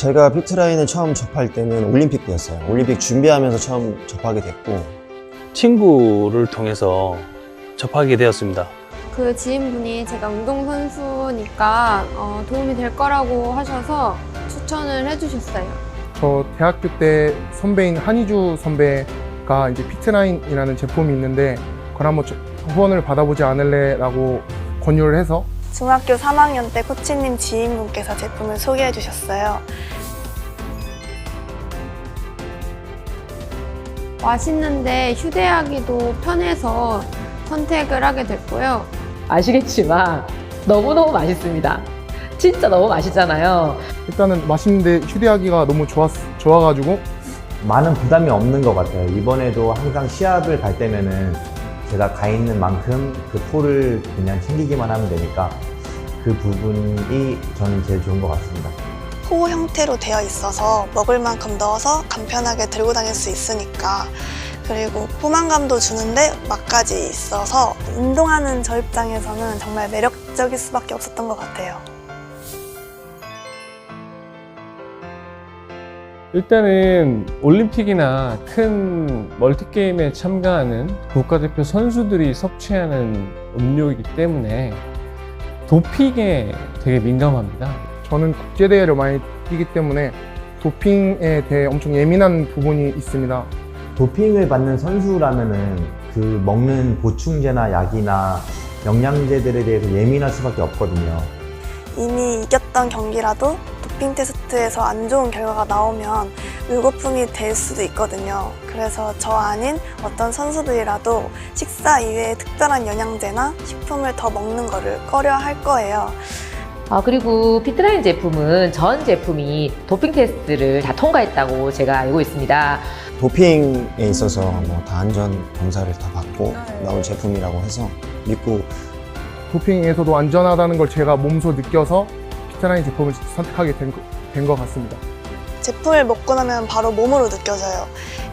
제가 피트라인을 처음 접할 때는 올림픽 때였어요. 올림픽 준비하면서 처음 접하게 됐고 친구를 통해서 접하게 되었습니다. 그 지인분이 제가 운동선수니까 어, 도움이 될 거라고 하셔서 추천을 해주셨어요. 저 대학교 때 선배인 한희주 선배가 이제 피트라인이라는 제품이 있는데 그걸 한번 저- 후원을 받아보지 않을래라고 권유를 해서 중학교 3학년 때 코치님 지인분께서 제품을 소개해 주셨어요. 맛있는데 휴대하기도 편해서 선택을 하게 됐고요. 아시겠지만 너무너무 맛있습니다. 진짜 너무 맛있잖아요. 일단은 맛있는데 휴대하기가 너무 좋았, 좋아가지고 많은 부담이 없는 것 같아요. 이번에도 항상 시합을 갈 때면은 제가 가 있는 만큼 그 풀을 그냥 챙기기만 하면 되니까 그 부분이 저는 제일 좋은 것 같습니다. 포 형태로 되어 있어서 먹을 만큼 넣어서 간편하게 들고 다닐 수 있으니까 그리고 포만감도 주는데 맛까지 있어서 운동하는 저 입장에서는 정말 매력적일 수밖에 없었던 것 같아요. 일단은 올림픽이나 큰 멀티게임에 참가하는 국가대표 선수들이 섭취하는 음료이기 때문에 도핑에 되게 민감합니다. 저는 국제대회를 많이 뛰기 때문에 도핑에 대해 엄청 예민한 부분이 있습니다. 도핑을 받는 선수라면은 그 먹는 보충제나 약이나 영양제들에 대해서 예민할 수밖에 없거든요. 이미 이겼던 경기라도 도핑 테스트에서 안 좋은 결과가 나오면 물거품이 될 수도 있거든요. 그래서 저 아닌 어떤 선수들이라도 식사 이외에 특별한 영양제나 식품을 더 먹는 거를 꺼려 할 거예요. 아, 그리고 피트라인 제품은 전 제품이 도핑 테스트를 다 통과했다고 제가 알고 있습니다. 도핑에 있어서 뭐 다 안전 검사를 다 받고 나온 제품이라고 해서 믿고 도핑에서도 안전하다는 걸 제가 몸소 느껴서 피트라인 제품을 선택하게 된 것 같습니다. 제품을 먹고 나면 바로 몸으로 느껴져요.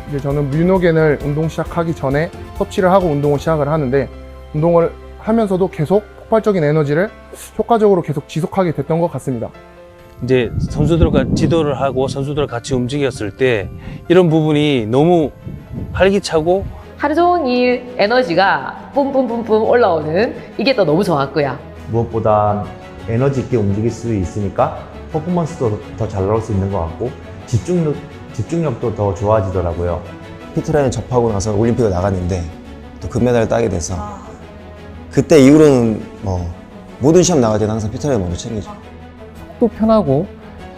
이제 저는 뮤노겐을 운동 시작하기 전에 섭취를 하고 운동을 시작을 하는데 운동을 하면서도 계속 폭발적인 에너지를 효과적으로 계속 지속하게 됐던 것 같습니다. 이제 선수들과 지도를 하고 선수들과 같이 움직였을 때 이런 부분이 너무 활기차고 하루 종일 에너지가 뿜뿜뿜뿜 올라오는 이게 또 너무 좋았고요. 무엇보다 에너지 있게 움직일 수 있으니까 퍼포먼스도 더 잘 나올 수 있는 것 같고 집중력, 집중력도 더 좋아지더라고요. 피트라인 접하고 나서 올림픽을 나갔는데 또 금메달을 따게 돼서 아, 그때 이후로는 뭐 모든 시합 나갈 때는 항상 피트라인 먼저 챙기죠. 또 편하고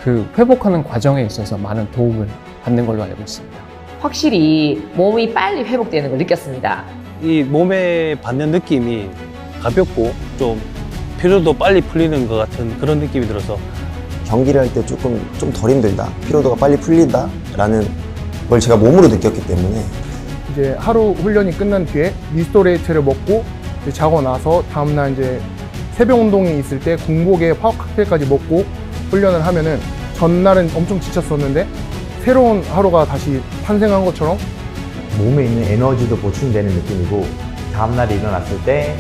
그 회복하는 과정에 있어서 많은 도움을 받는 걸로 알고 있습니다. 확실히 몸이 빨리 회복되는 걸 느꼈습니다. 이 몸에 받는 느낌이 가볍고 좀 피로도 빨리 풀리는 것 같은 그런 느낌이 들어서 경기를 할 때 조금 좀 덜 힘들다. 피로도가 빨리 풀린다라는 걸 제가 몸으로 느꼈기 때문에 이제 하루 훈련이 끝난 뒤에 리스토레이트를 먹고 자고 나서 다음날 이제 새벽 운동이 있을 때 공복에 파워 칵테일까지 먹고 훈련을 하면은 전날은 엄청 지쳤었는데 새로운 하루가 다시 탄생한 것처럼 몸에 있는 에너지도 보충되는 느낌이고 다음날 일어났을 때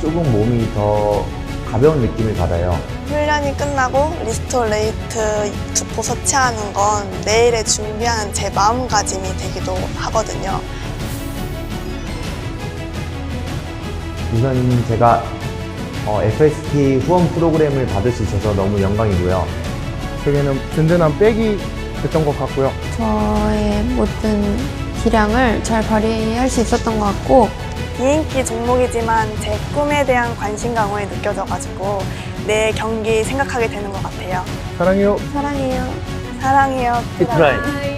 조금 몸이 더 가벼운 느낌을 받아요. 훈련이 끝나고 리스토레이트 주포 섭취하는 건 내일에 준비하는 제 마음가짐이 되기도 하거든요. 우선 제가 어, FST 후원 프로그램을 받을 수 있어서 너무 영광이고요. 되게는 든든한 백이 됐던 것 같고요. 저의 모든 기량을 잘 발휘할 수 있었던 것 같고 비인기 종목이지만 제 꿈에 대한 관심 강화에 느껴져가지고 내 경기 생각하게 되는 것 같아요. 사랑해요. 사랑해요. 사랑해요. 피트라인 사랑해요.